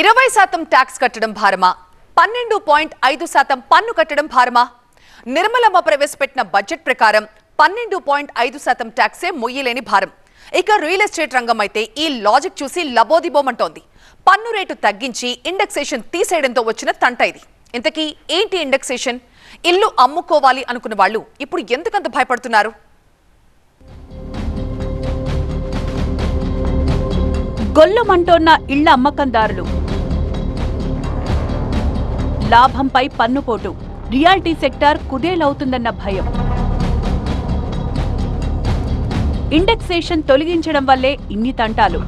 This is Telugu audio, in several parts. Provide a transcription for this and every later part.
ఇరవై శాతం ట్యాక్స్ కట్టడం భారమా? పన్నెండు పాయింట్ ఐదు శాతం పన్ను కట్టడం భారమా? నిర్మలమ్మ ప్రవేశపెట్టిన బడ్జెట్ ప్రకారం పన్నెండు పాయింట్ ఐదు శాతం ట్యాక్సే మొయ్యలేని భారం. ఇక రియల్ ఎస్టేట్ రంగం అయితే ఈ లాజిక్ చూసి లబోదిబోమంటోంది. పన్ను రేటు తగ్గించి ఇండెక్సేషన్ తీసేయడంతో వచ్చిన తంట ఇది. ఇంతకీ ఏంటి ఇండెక్సేషన్? ఇల్లు అమ్ముకోవాలి అనుకున్న వాళ్ళు ఇప్పుడు ఎందుకంత భయపడుతున్నారు? గొల్లమంటోన్న ఇళ్ళ అమ్మకందారులు. లాభంపై పన్నుపోటు. రియాలిటీ సెక్టార్ కుదేలవుతుందన్న భయం. ఇండెక్సేషన్ తొలగించడం వల్లే ఇన్ని తంటాలు.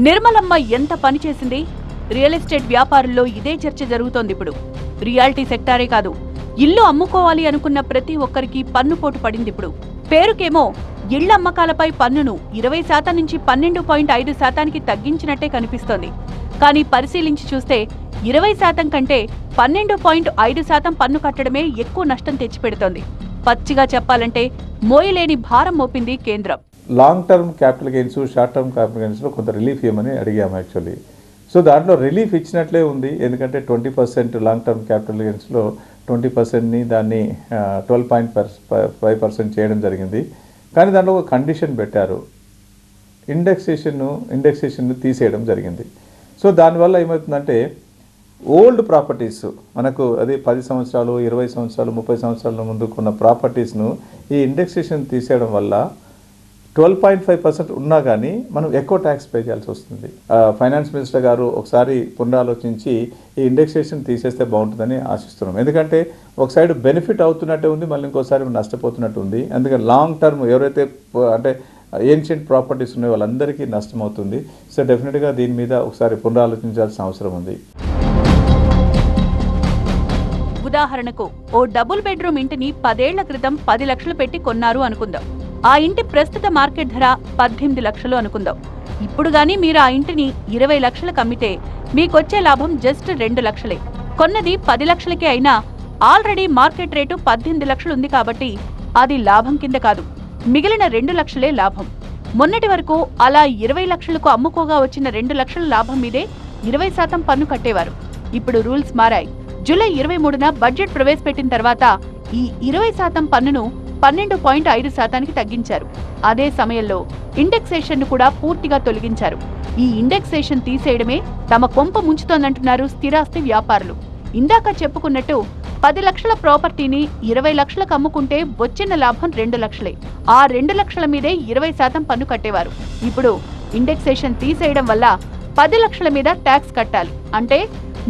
నిర్మలమ్మ ఎంత పని చేసింది? రియల్ ఎస్టేట్ వ్యాపారుల్లో ఇదే చర్చ జరుగుతోంది ఇప్పుడు. రియాలిటీ సెక్టారే కాదు. ఇల్లు అమ్ముకోవాలి అనుకున్న ప్రతి ఒక్కరికి పన్నుపోటు పడింది ఇప్పుడు. పేరుకేమో ఇళ్ళ అమ్మకాలపై పన్నును ఇరవై శాతం నుంచి పన్నెండు పాయింట్ ఐదు శాతానికి తగ్గించినట్టే కనిపిస్తోంది. కానీ పరిశీలించి చూస్తే ఇరవై శాతం కంటే పన్నెండు పాయింట్ ఐదు శాతం పన్ను కట్టడమే ఎక్కువ నష్టం తెచ్చిపెడుతోంది. పచ్చిగా చెప్పాలంటే మోయలేని భారం మోపింది కేంద్రం. Long term capital gains short term capital గెయిన్స్లో కొంత రిలీఫ్ ఇవ్వమని అడిగాము యాక్చువల్లీ సో దాంట్లో రిలీఫ్ ఇచ్చినట్లే ఉంది. ఎందుకంటే twenty percent long term capital గెయిన్స్లో twenty పర్సెంట్ని దాన్ని ట్వెల్వ్ పాయింట్ ఫైవ్ పర్సెంట్ చేయడం జరిగింది. కానీ దాంట్లో ఒక కండిషన్ పెట్టారు. ఇండెక్సేషన్ను ఇండెక్సేషన్ను తీసేయడం జరిగింది. సో దానివల్ల ఏమవుతుందంటే ఓల్డ్ ప్రాపర్టీస్ మనకు అదే పది సంవత్సరాలు ఇరవై సంవత్సరాలు ముప్పై సంవత్సరాల ముందుకున్న ప్రాపర్టీస్ను ఈ ఇండెక్సేషన్ తీసేయడం వల్ల ట్వెల్వ్ పాయింట్ ఫైవ్ పర్సెంట్ ఉన్నా కానీ మనం ఎక్కువ ట్యాక్స్ పే చేయాల్సి వస్తుంది. ఫైనాన్స్ మినిస్టర్ గారు ఒకసారి పునరాలోచించి ఈ ఇండెక్సేషన్ తీసేస్తే బాగుంటుందని ఆశిస్తున్నాం. ఎందుకంటే ఒక సైడ్ బెనిఫిట్ అవుతున్నట్టే ఉంది మళ్ళీ ఇంకోసారి నష్టపోతున్నట్టు ఉంది. అందుకని లాంగ్ టర్మ్ ఎవరైతే అంటే ఏన్షియంట్ ప్రాపర్టీస్ ఉన్నాయో వాళ్ళందరికీ నష్టం అవుతుంది. సో డెఫినెట్గా దీని మీద ఒకసారి పునరాలోచించాల్సిన అవసరం ఉంది. ఉదాహరణకు ఓ డబుల్ బెడ్రూమ్ ఇంటిని పదేళ్ళ క్రితం పది లక్షలు పెట్టి కొన్నారు అనుకుందాం. ఆ ఇంటి ప్రస్తుత మార్కెట్ ధర పద్దెనిమిది లక్షలు అనుకుందాం. ఇప్పుడు గాని మీరు ఆ ఇంటిని ఇరవై లక్షలకు అమ్మితే మీకొచ్చే లాభం జస్ట్ రెండు లక్షలే. కొన్నది పది లక్షలకే అయినా ఆల్రెడీ మార్కెట్ రేటు పద్దెనిమిది లక్షలు ఉంది కాబట్టి అది లాభం కింద కాదు. మిగిలిన రెండు లక్షలే లాభం. మొన్నటి వరకు అలా ఇరవై లక్షలకు అమ్ముకోగా వచ్చిన రెండు లక్షల లాభం మీదే ఇరవై శాతం పన్ను కట్టేవారు. ఇప్పుడు రూల్స్ మారాయి. జూలై ఇరవై మూడున బడ్జెట్ ప్రవేశపెట్టిన తర్వాత ఈ ఇరవై శాతం పన్నును పన్నెండు పాయింట్ ఐదు శాతానికి తగ్గించారు. అదే సమయంలో ఇండెక్సేషన్ను కూడా పూర్తిగా తొలగించారు. ఈ ఇండెక్సేషన్ తీసేయడమే తమ కొంప ముంచుతోందంటున్నారు స్థిరాస్తి వ్యాపారులు. ఇందాక చెప్పుకున్నట్టు పది లక్షల ప్రాపర్టీని ఇరవై లక్షలకు అమ్ముకుంటే వచ్చిన లాభం రెండు లక్షలే. ఆ రెండు లక్షల మీదే ఇరవై శాతం పన్ను కట్టేవారు. ఇప్పుడు ఇండెక్సేషన్ తీసేయడం వల్ల పది లక్షల మీద ట్యాక్స్ కట్టాలి. అంటే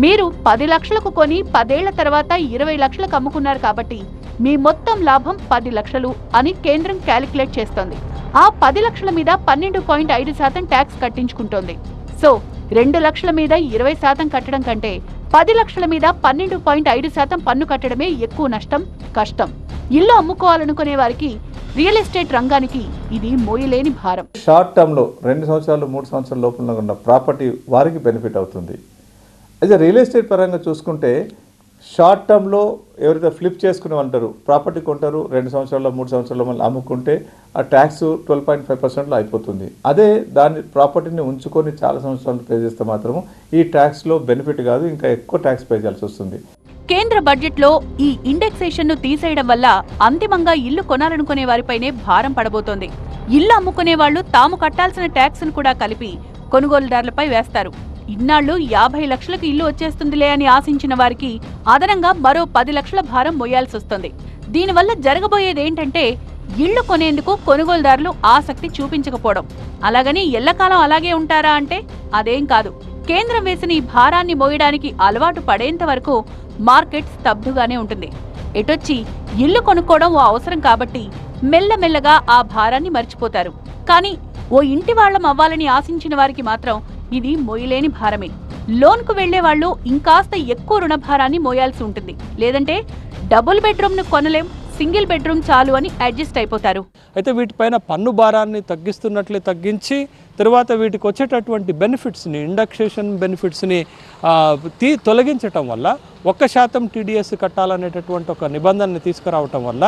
మీరు పది లక్షలకు కొని పదేళ్ళ తర్వాత ఇరవై లక్షలకు అమ్ముకున్నారు కాబట్టి మీ మొత్తం లాభం పది లక్షలు అని కేంద్రం క్యాలిక్యులేట్ చేస్తోంది. ఆ పది లక్షల మీద పన్నెండు పాయింట్ ఐదు శాతం ట్యాక్స్ కట్టించుకుంటోంది. సో రెండు లక్షల మీద ఇరవై శాతం కట్టడం కంటే పది లక్షల మీద పన్నెండు పాయింట్ ఐదు శాతం పన్ను కట్టడమే ఎక్కువ నష్టం కష్టం. ఇల్లు అమ్ముకోవాలనుకునే వారికి రియల్ ఎస్టేట్ రంగానికి ఇది మోయలేని భారం. షార్ట్ టర్మ్లో రెండు సంవత్సరాలు మూడు సంవత్సరాల లోపల ఉన్న ప్రాపర్టీ వారికి బెనిఫిట్ అవుతుంది. అయితే రియల్ ఎస్టేట్ పరంగా చూసుకుంటే షార్ట్ టర్మ్లో ఎవరైతే ఫ్లిప్ చేసుకుని అంటారు ప్రాపర్టీ కొంటారు రెండు సంవత్సరాల్లో మూడు సంవత్సరాల్లో మళ్ళీ అమ్ముకుంటే ఆ ట్యాక్స్ ట్వెల్వ్ పాయింట్ ఫైవ్ పర్సెంట్లో అయిపోతుంది. అదే దాని ప్రాపర్టీని ఉంచుకొని చాలా సంవత్సరాలు పే చేస్తే మాత్రం ఈ ట్యాక్స్లో బెనిఫిట్ కాదు ఇంకా ఎక్కువ ట్యాక్స్ పే చేయాల్సి వస్తుంది. కేంద్ర బడ్జెట్లో ఈ ఇండెక్సేషన్ను తీసేయడం వల్ల అంతిమంగా ఇల్లు కొనాలనుకునే వారిపైనే భారం పడబోతోంది. ఇల్లు అమ్ముకునే వాళ్ళు తాము కట్టాల్సిన ట్యాక్స్ను కూడా కలిపి కొనుగోలుదారులపై వేస్తారు. ఇన్నాళ్ళు యాభై లక్షలకు ఇల్లు వచ్చేస్తుందిలే అని ఆశించిన వారికి అదనంగా మరో పది లక్షల భారం మోయాల్సి వస్తుంది. దీనివల్ల జరగబోయేదేంటంటే ఇళ్ళు కొనేందుకు కొనుగోలుదారులు ఆసక్తి చూపించకపోవడం. అలాగని ఎల్లకాలం అలాగే ఉంటారా అంటే అదేం కాదు. కేంద్రం వేసిన ఈ భారాన్ని మోయడానికి అలవాటు పడేంత వరకు మార్కెట్ స్తబ్దుగానే ఉంటుంది. ఎటొచ్చి ఇల్లు కొనుక్కోవడం ఓ అవసరం కాబట్టి మెల్లమెల్లగా ఆ భారాన్ని మర్చిపోతారు. కానీ ఓ ఇంటి వాళ్ళం అవ్వాలని ఆశించిన వారికి మాత్రం ఇది మోయలేని భారమే. లోన్కు వెళ్ళే వాళ్ళు ఇంకాస్త ఎక్కువ రుణ భారాన్ని మోయాల్సి ఉంటుంది. లేదంటే డబుల్ బెడ్రూమ్ను కొనలేం. సింగిల్ బెడ్రూమ్ చాలు అని అడ్జస్ట్ అయిపోతారు. అయితే వీటిపైన పన్ను భారాన్ని తగ్గిస్తున్నట్లే తగ్గించి తర్వాత వీటికి వచ్చేటటువంటి బెనిఫిట్స్ని ఇండక్సేషన్ బెనిఫిట్స్ని తీ తొలగించటం వల్ల ఒక్క శాతం టీడీఎస్ కట్టాలనేటటువంటి ఒక నిబంధనని తీసుకురావటం వల్ల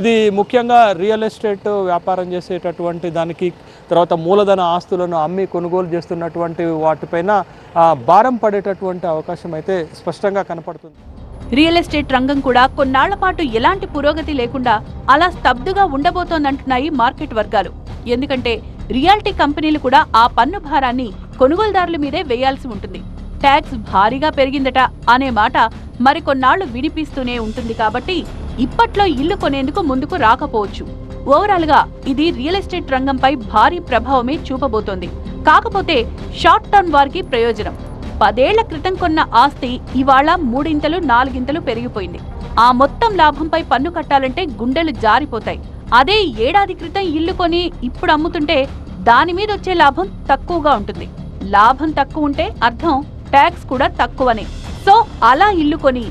ఇది ముఖ్యంగా రియల్ ఎస్టేట్ వ్యాపారం చేసేటటువంటి దానికి తర్వాత మూలధన ఆస్తులను అమ్మి కొనుగోలు చేస్తున్నటువంటి వాటిపైన భారం పడేటటువంటి అవకాశం అయితే స్పష్టంగా కనపడుతుంది. రియల్ ఎస్టేట్ రంగం కూడా కొన్నాళ్ళ పాటు ఎలాంటి పురోగతి లేకుండా అలా స్తబ్దుగా ఉండబోతోందంటున్నాయి మార్కెట్ వర్గాలు. ఎందుకంటే రియాలిటీ కంపెనీలు కూడా ఆ పన్ను భారాన్ని కొనుగోలుదారుల మీదే వేయాల్సి ఉంటుంది. ట్యాక్స్ భారీగా పెరిగిందట అనే మాట మరికొన్నాళ్ళు వినిపిస్తూనే ఉంటుంది కాబట్టి ఇప్పట్లో ఇల్లు కొనేందుకు ముందుకు రాకపోవచ్చు. ఓవరాల్గా ఇది రియల్ ఎస్టేట్ రంగంపై భారీ ప్రభావమే చూపబోతోంది. కాకపోతే షార్ట్ టర్మ్ వారికి ప్రయోజనం. పదేళ్ళ క్రితం కొన్న ఆస్తి ఇవాళ మూడింతలు నాలుగింతలు పెరిగిపోయింది. ఆ మొత్తం లాభంపై పన్ను కట్టాలంటే గుండెలు జారిపోతాయి. అదే ఏడాది క్రితం ఇల్లు కొని ఇప్పుడు అమ్ముతుంటే దాని మీద వచ్చే లాభం తక్కువగా ఉంటుంది. లాభం తక్కువ ఉంటే అర్థం ట్యాక్స్ కూడా తక్కువనే. సో అలా ఇల్లు కొని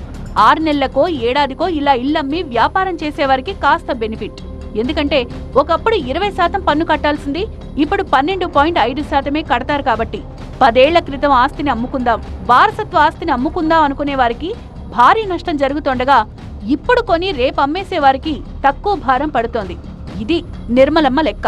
ఆరు నెలలకో ఏడాదికో ఇలా ఇల్లమ్మి వ్యాపారం చేసేవారికి కాస్త బెనిఫిట్. ఎందుకంటే ఒకప్పుడు ఇరవై శాతం పన్ను కట్టాల్సింది ఇప్పుడు పన్నెండు పాయింట్ ఐదు శాతమే కడతారు కాబట్టి పదేళ్ళ క్రితం ఆస్తిని అమ్ముకుందాం వారసత్వ ఆస్తిని అమ్ముకుందాం అనుకునే వారికి భారీ నష్టం జరుగుతుండగా ఇప్పుడు కొని రేపు అమ్మేసే వారికి తక్కువ భారం పడుతోంది. ఇది నిర్మలమ్మ లెక్క.